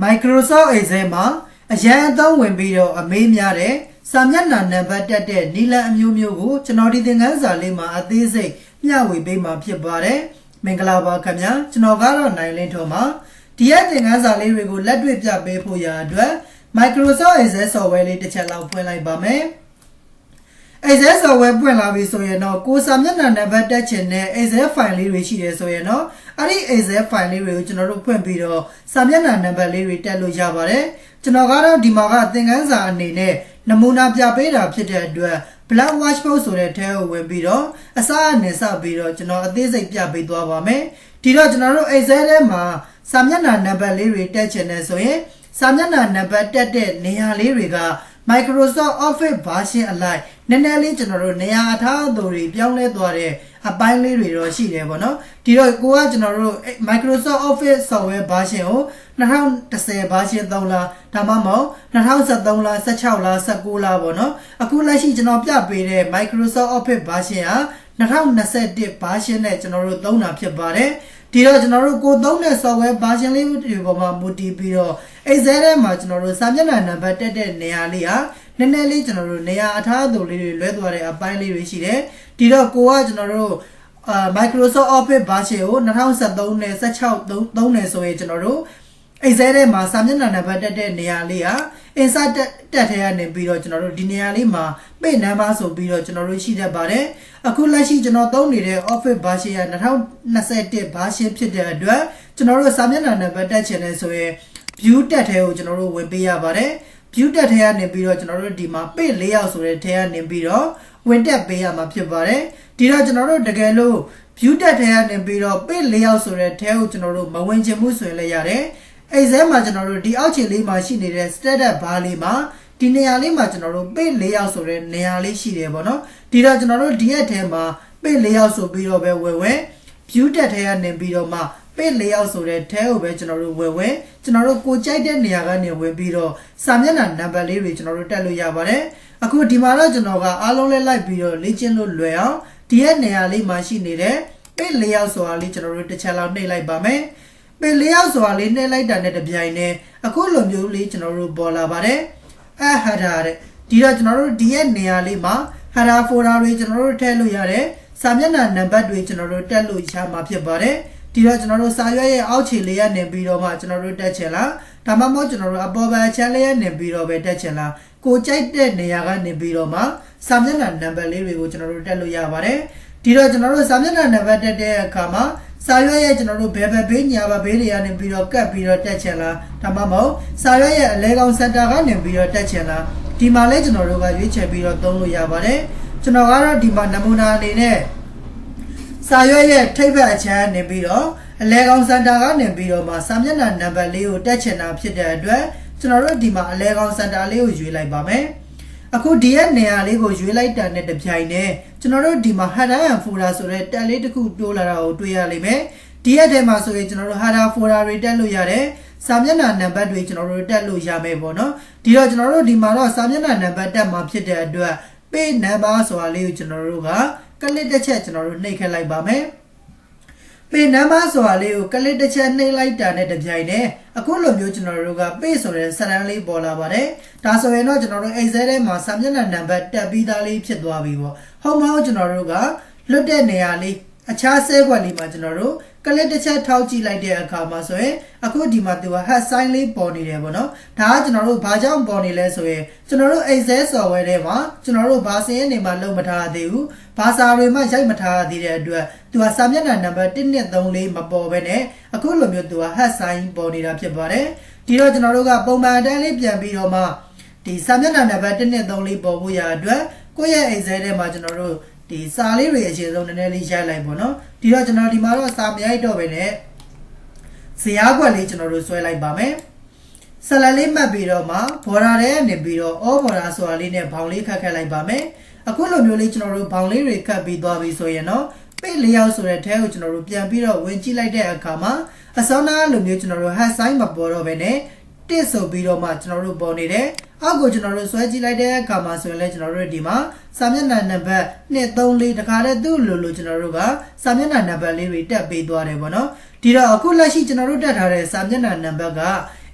Microsoft Excel မှာအရန်အသုံးဝင်ပြီးတော့အမေးများတဲ့စာမျက်နှာနံပါတ်တက်တဲ့နီလန်အမျိုးမျိုးကိုကျွန်တော်ဒီသင်ခန်းစာလေးမှာအသေးစိတ်မျှဝေပေးမှာဖြစ်ပါတယ်။မင်္ဂလာပါခင်ဗျာကျွန်တော်ကတော့နိုင်လင်းထုံးပါဒီရက်သင်ခန်းစာလေးတွေကိုလက်တွေ့ပြပေးဖို့ရာအတွက် Microsoft Excel software လေးတစ်ချက်လောက်ဖွင့်လိုက်ပါမယ်။ Excel software ပွင့်လာပြီဆိုရင်တော့ကိုယ်စာမျက်နှာနံပါတ်တက်ချင်တဲ့ Excel file လေးတွေရှိတယ်ဆိုရင်တော့အဲ့ဒီ Excel file လေးတွေကိုကျွန်တော်တို့ဖွင့်ပြီးတော့စာမျက်နှာနံပါတ်လေးတွေတက်လို့ရပါတယ်ကျွန်တော်ကတော့ဒီမှာကသင်ခန်းစာအနေနဲ့နမူနာပြပေးတာဖြစ်တဲ့အတွက် black watch mode ဆိုတဲ့ထဲကိုဝင်ပြီးတော့အစားအနေစပြီးတော့ကျွန်တော်အသေးစိတ်ပြပေးသွားပါမယ်ဒီတော့ကျွန်တော်တို့ Excel ထဲမှာစာမျက်နှာနံပါတ်လေးတွေတက်ချင်တယ်ဆိုရင်စာမျက်နှာနံပါတ်တက်တဲ့နေရာလေးတွေက Microsoft Office version အလိုက်နည်းနည်းလေးကျွန်တော်တို့နေရာအထားအသူတွေပြောင်းလဲသွားတဲ့အပိုင်းလေးတွေတော့ရှိတယ်ပေါ့နော်ဒီတော့ကိုကကျွန်တော်တို့ Microsoft Office software version ကို2010 version 3လားဒါမှမဟုတ်2013လား16လား19လားပေါ့နော်အခုလက်ရှိကျွန်တော်ပြပေးတဲ့ Microsoft Office version ဟာ 2021 version နဲ့ကျွန်တော်တို့သုံးတာဖြစ်ပါတယ်ဒီတော့ကျွန်တော်တို့ကိုသုံးတဲ့ software version လေးတွေပေါ်မှာမူတည်ပြီးတော့ Excel ထဲမှာကျွန်တော်တို့စာမျက်နှာနံပါတ်တက်တဲ့နေရာလေးဟာနည်းနည်းလေးကျွန်တော်တို့နေရာအထားအသူလေးတွေလွဲသွားတဲ့အပိုင်းလေးတွေရှိတယ်ဒီတော့ကိုကကျွန်တော်တို့အာ Microsoft Office version ကို2013နဲ့16သုံးသုံးနေဆိုရင်ကျွန်တော်တို့ Excel ထဲမှာစာမျက်နှာနံပါတ်တက်တဲ့နေရာလေးဟာ insert တက်တက်ထဲကနေပြီးတော့ကျွန်တော်တို့ဒီနေရာလေးမှာ page number ဆိုပြီးတော့ကျွန်တော်တို့ရှိတတ်ပါတယ်အခုလက်ရှိကျွန်တော်သုံးနေတဲ့ Office version က2021 version ဖြစ်တဲ့အတွက်ကျွန်တော်တို့စာမျက်နှာနံပါတ်တက်ချင်တယ်ဆိုရင် view တက်ထဲကိုကျွန်တော်တို့ဝင်ပေးရပါတယ် view တက်ထဲကနေပြီးတော့ကျွန်တော်တို့ဒီမှာ page layout ဆိုတဲ့ထဲကနေပြီးတော့ဝင်တက်ပေးရမှာဖြစ်ပါတယ်ဒီတော့ကျွန်တော်တို့တကယ်လို့ view တက်ထဲကနေပြီးတော့ page layout ဆိုတဲ့ထဲကိုကျွန်တော်တို့မဝင်ချင်ဘူးဆိုရင်လည်းရတယ် အဲ့ဇဲမှာကျွန်တော်တို့ဒီအောက်ခြေလေးမှာရှိနေတဲ့ status bar လေးမှာဒီနေရာလေးမှာကျွန်တော်တို့ page layout ဆိုတဲ့နေရာလေးရှိတယ်ပေါ့နော်ဒီတော့ကျွန်တော်တို့ဒီရက်ထဲမှာ page layout ဆိုပြီးတော့ပဲဝယ်ဝယ် view တက်ထဲကနေပြီးတော့မှ page layout ဆိုတဲ့ထဲကိုပဲကျွန်တော်တို့ဝယ်ဝယ်ကျွန်တော်တို့ကိုကြိုက်တဲ့နေရာကနေဝင်ပြီးတော့စာမျက်နှာနံပါတ်လေးတွေကျွန်တော်တို့တက်လို့ရပါတယ်အခုဒီမှာတော့ကျွန်တော်ကအားလုံးလဲလိုက်ပြီးတော့လေ့ကျင့်လို့လွယ်အောင်ဒီရဲ့နေရာလေးမှာရှိနေတဲ့ page layout ဆိုတာလေးကျွန်တော်တို့တစ်ချက်လောက်နှိပ်လိုက်ပါမယ် ပင်လေးယောက်ဆိုတာလေးနှဲလိုက်တာနဲ့တပြိုင်နက်အခုလိုမျိုးလေးကျွန်တော်တို့ပေါ်လာပါတယ်အဟဒါတဲ့ဒီတော့ကျွန်တော်တို့ဒီရဲ့နေရာလေးမှာဟာရာဖိုဒါတွေကျွန်တော်တို့ထည့်လို့ရတယ်စာမျက်နှာနံပါတ်တွေကျွန်တော်တို့တက်လို့ရမှာဖြစ်ပါတယ်ဒီတော့ကျွန်တော်တို့စာရွက်ရဲ့အောက်ခြေလေးရနေပြီးတော့မှကျွန်တော်တို့တက်ချင်လားဒါမှမဟုတ်ကျွန်တော်တို့အပေါ်ဘက်ချမ်းလေးရနေပြီးတော့ပဲတက်ချင်လားကိုကြိုက်တဲ့နေရာကနေပြီးတော့မှစာမျက်နှာနံပါတ်လေးတွေကိုကျွန်တော်တို့တက်လို့ရပါတယ်ဒီတော့ကျွန်တော်တို့စာမျက်နှာနံပါတ်တက်တဲ့အခါမှာ စာရွက်ရဲ့ကျွန်တော်တို့ဘယ်ဘက်ဘေးညာဘက်ဘေးတွေကနေပြီးတော့ကတ်ပြီးတော့တက်ချင်လားဒါမှမဟုတ်စာရွက်ရဲ့အလဲကောင်စင်တာကနေပြီးတော့တက်ချင်လားဒီမှာလဲကျွန်တော်တို့ကရွေးချယ်ပြီးတော့သုံးလို့ရပါတယ်ကျွန်တော်ကတော့ဒီမှာနမူနာအနေနဲ့စာရွက်ရဲ့ထိပ်ဘက်အချမ်းနေပြီးတော့အလဲကောင်စင်တာကနေပြီးတော့မှစာမျက်နှာနံပါတ်လေးကိုတက်ချင်တာဖြစ်တဲ့အတွက်ကျွန်တော်တို့ဒီမှာအလဲကောင်စင်တာလေးကိုရွေးလိုက်ပါမယ် အခုဒီရဲ့နေရာလေးကိုရွေးလိုက်တာနဲ့တပြိုင်နက်ကျွန်တော်တို့ဒီမှာ header and folder ဆိုတဲ့တက်လေးတစ်ခုတိုးလာတာကိုတွေ့ရလိမ့်မယ်ဒီရဲ့ထဲမှာဆိုရင်ကျွန်တော်တို့ header folder တွေတက်လို့ရတယ်စာမျက်နှာနံပါတ်တွေကျွန်တော်တို့တက်လို့ရမယ်ပေါ့နော်ဒီတော့ကျွန်တော်တို့ဒီမှာတော့စာမျက်နှာနံပါတ်တက်မှာဖြစ်တဲ့အတွက် page number ဆိုတာလေးကိုကျွန်တော်တို့ကကလစ်တစ်ချက်ကျွန်တော်တို့နှိပ်ခတ်လိုက်ပါမယ် ပေနံပါတ်ဆိုတာလေးကိုကလစ်တစ်ချက်နှိပ်လိုက်တာနဲ့တပြိုင်တည်းအခုလိုမျိုးကျွန်တော်တို့ကပေဆိုတဲ့စရန်လေးပေါ်လာပါတယ်ဒါဆိုရင်တော့ကျွန်တော်တို့ Excel ထဲမှာစာမျက်နှာနံပါတ်တက်ပြီးသားလေးဖြစ်သွားပြီပေါ့ဟုတ်မဟုတ်ကျွန်တော်တို့ကလွတ်တဲ့နေရာလေးအခြားဆဲခွက်လေးမှာကျွန်တော်တို့ ကလစ်တစ်ချက်ထောက်ကြည့်လိုက်တဲ့အခါမှာဆိုရင်အခုဒီမှာသူက hat sign လေးပေါ်နေတယ်ပေါ့နော်ဒါကကျွန်တော်တို့ဘာကြောင့်ပေါ်နေလဲဆိုရင်ကျွန်တော်တို့ Excel software ထဲမှာကျွန်တော်တို့ဘာစင်းနေမှာလုံးမထားသေးဘူးဘာစာတွေမှရိုက်မထားသေးတဲ့အတွက်သူကစာမျက်နှာနံပါတ်1 2 3 4မပေါ်ဘဲနဲ့အခုလိုမျိုးသူက hat sign ပေါ်နေတာဖြစ်ပါတယ်ဒီတော့ကျွန်တော်တို့ကပုံမှန်အတိုင်းလေးပြန်ပြီးတော့မှဒီစာမျက်နှာနံပါတ်1 2 3 4ပေါ်ဖို့ရအတွက်ကိုယ့်ရဲ့ Excel ထဲမှာကျွန်တော်တို့ ဒီစာလေးတွေအရင်ဆုံးနည်းနည်းလေးရိုက်လိုက်ပေါ့နော်ဒီတော့ကျွန်တော်ဒီမှာတော့စာမရိုက်တော့ပဲနဲ့ဇရာခွက်လေးကျွန်တော်တို့ဆွဲလိုက်ပါမယ်ဆလန်လေးမှတ်ပြီးတော့မှဘော်ဒါထဲကနေပြီးတော့အောဘော်ဒါဆိုတာလေးနဲ့ဘောင်လေးခတ်ခတ်လိုက်ပါမယ်အခုလိုမျိုးလေးကျွန်တော်တို့ဘောင်လေးတွေခတ်ပြီးသွားပြီဆိုရင်တော့ပိတ်လေးရောက်ဆိုတဲ့ထဲကိုကျွန်တော်တို့ပြန်ပြီးတော့ဝင်ကြည့်လိုက်တဲ့အခါမှာအစောနာလိုမျိုးကျွန်တော်တို့ hat sign မပေါ်တော့ဘဲနဲ့တစ်ဆိုပြီးတော့မှကျွန်တော်တို့ပေါ်နေတယ် အောက်ကိုကျွန်တော်တို့ဆွဲကြည့်လိုက်တဲ့အခါမှာဆိုရင်လည်းကျွန်တော်တို့ဒီမှာစာမျက်နှာနံပါတ်2 3 4တခါတည်းသူ့လိုလိုကျွန်တော်တို့ကစာမျက်နှာနံပါတ်လေးတွေတက်ပေးသွားတယ်ပေါ့နော်ဒီတော့အခုလက်ရှိကျွန်တော်တို့တက်ထားတဲ့စာမျက်နှာနံပါတ်က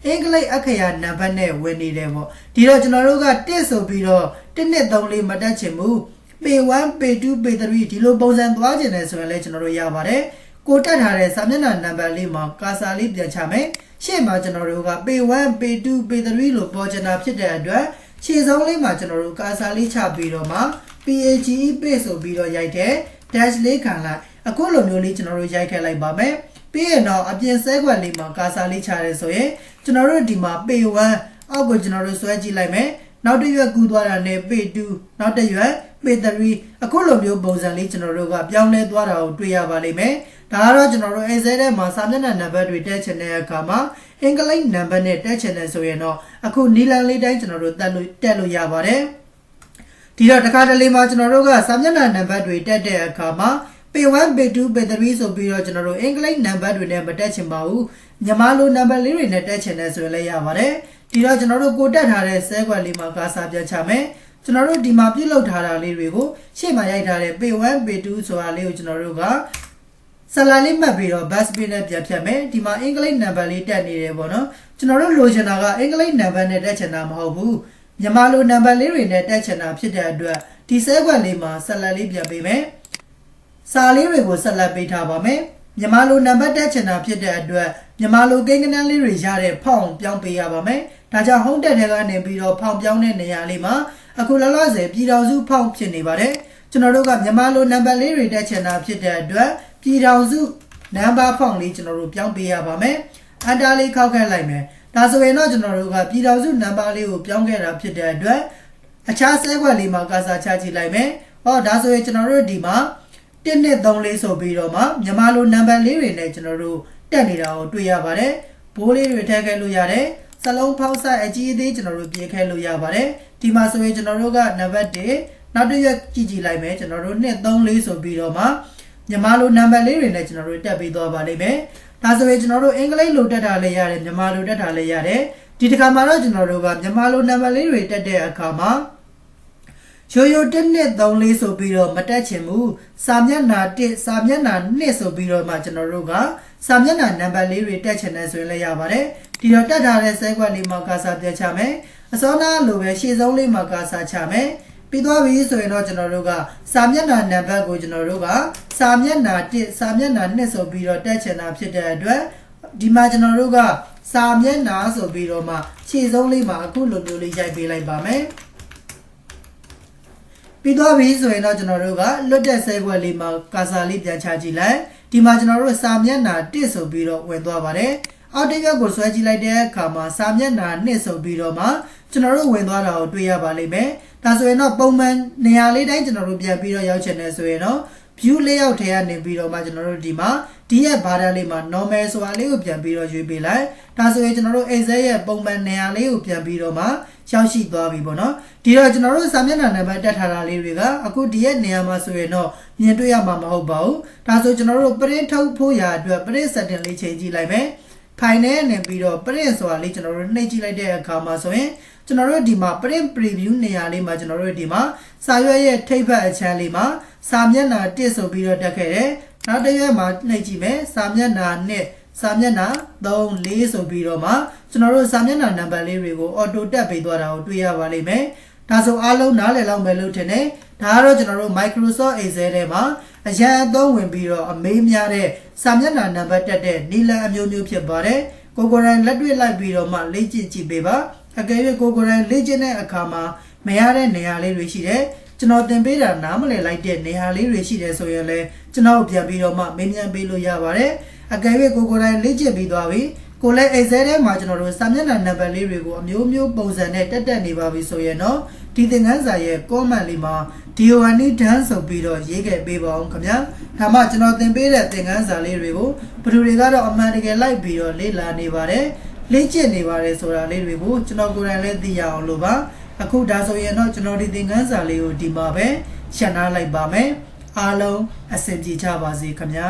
အင်္ဂလိပ်အခရာနံပါတ်နဲ့ဝင်နေတယ်ပေါ့ဒီတော့ကျွန်တော်တို့ကတစ်ဆိုပြီးတော့1နဲ့3လေးမတက်ချင်ဘူးပေ1ပေ2ပေ3ဒီလိုပုံစံသွားကျင်တယ်ဆိုရင်လည်းကျွန်တော်တို့ရပါတယ်ကိုတက်ထားတဲ့စာမျက်နှာနံပါတ်လေးမှာကာစာလေးပြန်ချမယ် ရှေ့မှာကျွန်တော်တို့ကပေ1ပေ2ပေ3လို့ပေါ်ချင်တာဖြစ်တဲ့အတွက်ခြေဆုံးလေးမှာကျွန်တော်တို့ကာစာလေးချပြီးတော့မှ PAGE page ဆိုပြီးတော့ရိုက်တဲ့ dash လေးခံလိုက်အခုလိုမျိုးလေးကျွန်တော်တို့ရိုက်ခဲ့လိုက်ပါမယ်ပြီးရင်တော့အပြင်ဆဲခွက်လေးမှာကာစာလေးချရဲဆိုရင်ကျွန်တော်တို့ဒီမှာ pay 1အောက်ကိုကျွန်တော်တို့ဆွဲကြည့်လိုက်မယ် နောက်တစ်ရွက်ကူးသွားတာနဲ့ pay 2နောက်တစ်ရွက် pay 3အခုလိုမျိုးပုံစံလေးကျွန်တော်တို့ကပြောင်းလဲသွားတာကိုတွေ့ရပါလိမ့်မယ်ဒါကတော့ကျွန်တော်တို့ Excel ထဲမှာစာမျက်နှာနံပါတ်တွေတက်ချင်တဲ့အခါမှာအင်္ဂလိပ်နံပါတ်နဲ့တက်ချင်တယ်ဆိုရင်တော့အခုနီလန်လေးတိုင်းကျွန်တော်တို့တက်လို့တက်လို့ရပါတယ်ဒီတော့တခါတလေမှာကျွန်တော်တို့ကစာမျက်နှာနံပါတ်တွေတက်တဲ့အခါမှာ ပေ1ပေ2ပေ3ဆိုပြီးတော့ကျွန်တော်တို့အင်္ဂလိပ်နံပါတ်တွေနဲ့မတက်ချင်ပါဘူးမြန်မာလိုနံပါတ်လေးတွေနဲ့တက်ချင်တယ်ဆိုရင်လည်းရပါတယ်ဒီတော့ကျွန်တော်တို့ကိုတက်ထားတဲ့ဆဲခွက်လေးမှာကာစာပြန်ချမယ်ကျွန်တော်တို့ဒီမှာပြုတ်လောက်ထားတာလေးတွေကိုရှေ့မှာရိုက်ထားတဲ့ပေ1ပေ2ဆိုတာလေးကိုကျွန်တော်တို့ကဆလာလေးမှတ်ပြီးတော့ bus pay နဲ့ပြန်ဖြတ်မယ်ဒီမှာအင်္ဂလိပ်နံပါတ်လေးတက်နေတယ်ပေါ့နော်ကျွန်တော်တို့လိုချင်တာကအင်္ဂလိပ်နံပါတ်နဲ့တက်ချင်တာမဟုတ်ဘူးမြန်မာလိုနံပါတ်လေးတွေနဲ့တက်ချင်တာဖြစ်တဲ့အတွက်ဒီဆဲခွက်လေးမှာဆလာလေးပြန်ပေးမယ် စာလေးတွေကိုဆက်လက်ပေးထားပါမယ်မြန်မာလိုနံပါတ်တက်ချင်တာဖြစ်တဲ့အတွက်မြန်မာလိုကိန်းကနန်းလေးတွေရတဲ့ဖောင်ပြောင်းပေးရပါမယ်ဒါကြောင့်ဟုံးတက်တဲ့ကနေပြီးတော့ဖောင်ပြောင်းတဲ့နေရာလေးမှာအခုလောလောဆယ်ပြည်တော်စုဖောင်ဖြစ်နေပါတယ်ကျွန်တော်တို့ကမြန်မာလိုနံပါတ်လေးတွေတက်ချင်တာဖြစ်တဲ့အတွက်ပြည်တော်စုနံပါတ်ဖောင်လေးကျွန်တော်တို့ပြောင်းပေးရပါမယ်အန်တာလေးခောက်ခဲ့လိုက်မယ်ဒါဆိုရင်တော့ကျွန်တော်တို့ကပြည်တော်စုနံပါတ်လေးကိုပြောင်းခဲ့တာဖြစ်တဲ့အတွက်အခြားဆဲခွက်လေးမှာကာစာချကြည့်လိုက်မယ်ဟောဒါဆိုရင်ကျွန်တော်တို့ဒီမှာ 1နဲ့3လေးဆိုပြီးတော့မှမြန်မာလိုနံပါတ်လေးတွေနဲ့ကျွန်တော်တို့တက်နေတာကိုတွေ့ရပါတယ်ဘိုးလေးတွေထည့်ခဲ့လို့ရတယ်စလုံးဖောက်ဆိုင်အကြီးအသေးကျွန်တော်တို့ပြင်ခဲ့လို့ရပါတယ်ဒီမှာဆိုရင်ကျွန်တော်တို့ကနံပါတ်1နောက်တစ်ရက်ကြည့်ကြည့်လိုက်မယ်ကျွန်တော်တို့2 3လေးဆိုပြီးတော့မှမြန်မာလိုနံပါတ်လေးတွေနဲ့ကျွန်တော်တို့တက်ပြီးသွားပါလိမ့်မယ်ဒါဆိုရင်ကျွန်တော်တို့အင်္ဂလိပ်လိုတက်တာလည်းရတယ်မြန်မာလိုတက်တာလည်းရတယ်ဒီတစ်ခါမှာတော့ကျွန်တော်တို့ကမြန်မာလိုနံပါတ်လေးတွေတက်တဲ့အခါမှာ ရိုးရိုး1နဲ့3လေးဆိုပြီးတော့မတက်ချင်ဘူးစာမျက်နှာ1စာမျက်နှာ2ဆိုပြီးတော့မှကျွန်တော်တို့ကစာမျက်နှာနံပါတ်လေးတွေတက်ချင်တယ်ဆိုရင်လည်းရပါတယ်ဒီတော့တက်ထားတဲ့ဆဲခွက်လေးမှာကာစာပြချမယ်အစောနာလိုပဲရှေ့ဆုံးလေးမှာကာစာချမယ်ပြီးသွားပြီဆိုရင်တော့ကျွန်တော်တို့ကစာမျက်နှာနံပါတ်ကိုကျွန်တော်တို့ကစာမျက်နှာ1စာမျက်နှာ2ဆိုပြီးတော့တက်ချင်တာဖြစ်တဲ့အတွက်ဒီမှာကျွန်တော်တို့ကစာမျက်နှာဆိုပြီးတော့မှခြေဆုံးလေးမှာအခုလိုမျိုးလေးရိုက်ပေးလိုက်ပါမယ် ပြီးသွားပြီဆိုရင်တော့ကျွန်တော်တို့ကလွတ်တဲ့ဆဲခွက်လေးမှာကာစာလေးပြန်ချကြည့်လိုက်ဒီမှာကျွန်တော်တို့စာမျက်နှာ1ဆိုပြီးတော့ဝင်သွားပါတယ်အောက်တစ်ရက်ကိုဆွဲကြည့်လိုက်တဲ့အခါမှာစာမျက်နှာ2ဆိုပြီးတော့မှကျွန်တော်တို့ဝင်သွားတာကိုတွေ့ရပါလိမ့်မယ်ဒါဆိုရင်တော့ပုံမှန်နေရာလေးတိုင်းကျွန်တော်တို့ပြန်ပြီးတော့ရောက်ချင်တယ်ဆိုရင်တော့ view layout ထဲကနေပြီးတော့မှကျွန်တော်တို့ဒီမှာဒီရဲ့ border လေးမှာ normal ဆိုတာလေးကိုပြန်ပြီးတော့ရွေးပေးလိုက်ဒါဆိုရင်ကျွန်တော်တို့ excel ရဲ့ပုံမှန်နေရာလေးကိုပြန်ပြီးတော့မှရောက်ရှိသွားပြီပေါ့နော်ဒီတော့ကျွန်တော်တို့စာမျက်နှာနံပါတ်တက်ထားတာလေးတွေကအခုဒီရဲ့နေရာမှာဆိုရင်တော့မြင်တွေ့ရမှာမဟုတ်ပါဘူးဒါဆိုကျွန်တော်တို့ print ထုတ်ဖို့ရာအတွက် print setting လေးချိန်ကြည့်လိုက်မယ်ဖိုင်ထဲနေပြီးတော့ print ဆိုတာလေးကျွန်တော်တို့နှိပ်ကြည့်လိုက်တဲ့အခါမှာဆိုရင်ကျွန်တော်တို့ဒီမှာ print preview နေရာလေးမှာကျွန်တော်တို့ဒီမှာစာရွက်ရဲ့ထိပ်ဖက်အခြမ်းလေးမှာ စာမျက်နှာ1ဆိုပြီးတော့တက်ခဲ့တယ်နောက်တစ်ရက်မှာနှိပ်ကြည့်မယ်စာမျက်နှာ2စာမျက်နှာ3 4ဆိုပြီးတော့မှကျွန်တော်တို့စာမျက်နှာနံပါတ်လေးတွေကို auto တက်ပေးသွားတာကိုတွေ့ရပါလိမ့်မယ်ဒါဆိုအားလုံးနားလည်လောက်မယ်လို့ထင်တယ်ဒါကတော့ကျွန်တော်တို့ Microsoft Excel ထဲမှာအရန်အသုံးဝင်ပြီးတော့အမေးများတဲ့စာမျက်နှာနံပါတ်တက်တဲ့နီလန်အမျိုးမျိုးဖြစ်ပါတယ်ကိုကိုရိုင်းလက်တွေ့လိုက်ပြီးတော့မှလေ့ကျင့်ကြည့်ပေးပါအကယ်၍ကိုကိုရိုင်းလေ့ကျင့်တဲ့အခါမှာမရတဲ့နေရာလေးတွေရှိတယ် ကျွန်တော်သင်ပေးတာနားမလည်လိုက်တဲ့နေရာလေးတွေရှိတယ်ဆိုရင်လည်းကျွန်တော်ပြန်ပြီးတော့မှမေးမြန်းပေးလို့ရပါတယ်အကယ်၍ကိုကိုတိုင်းလေ့ကျင့်ပြီးသွားပြီကိုလည်း Excel ထဲမှာကျွန်တော်တို့စာမျက်နှာနံပါတ်လေးတွေကိုအမျိုးမျိုးပုံစံနဲ့တက်တက်နေပါပြီဆိုရင်တော့ဒီသင်ခန်းစာရဲ့ comment လေးမှာ DONE done ဆိုပြီးတော့ရေးခဲ့ပေးပါအောင်ခင်ဗျာဒါမှကျွန်တော်သင်ပေးတဲ့သင်ခန်းစာလေးတွေကိုဘယ်သူတွေကတော့အမှန်တကယ်လိုက်ပြီးတော့လေ့လာနေပါတယ်လေ့ကျင့်နေပါတယ်ဆိုတာလေးတွေကိုကျွန်တော်ကိုယ်တိုင်လည်းသိရအောင်လို့ပါ အခုဒါဆိုရင်တော့ကျွန်တော်ဒီသင်ခန်းစာလေးကိုဒီမှာပဲရှင်းထားလိုက်ပါမယ်အားလုံးအဆင်ပြေကြပါစေခင်ဗျာ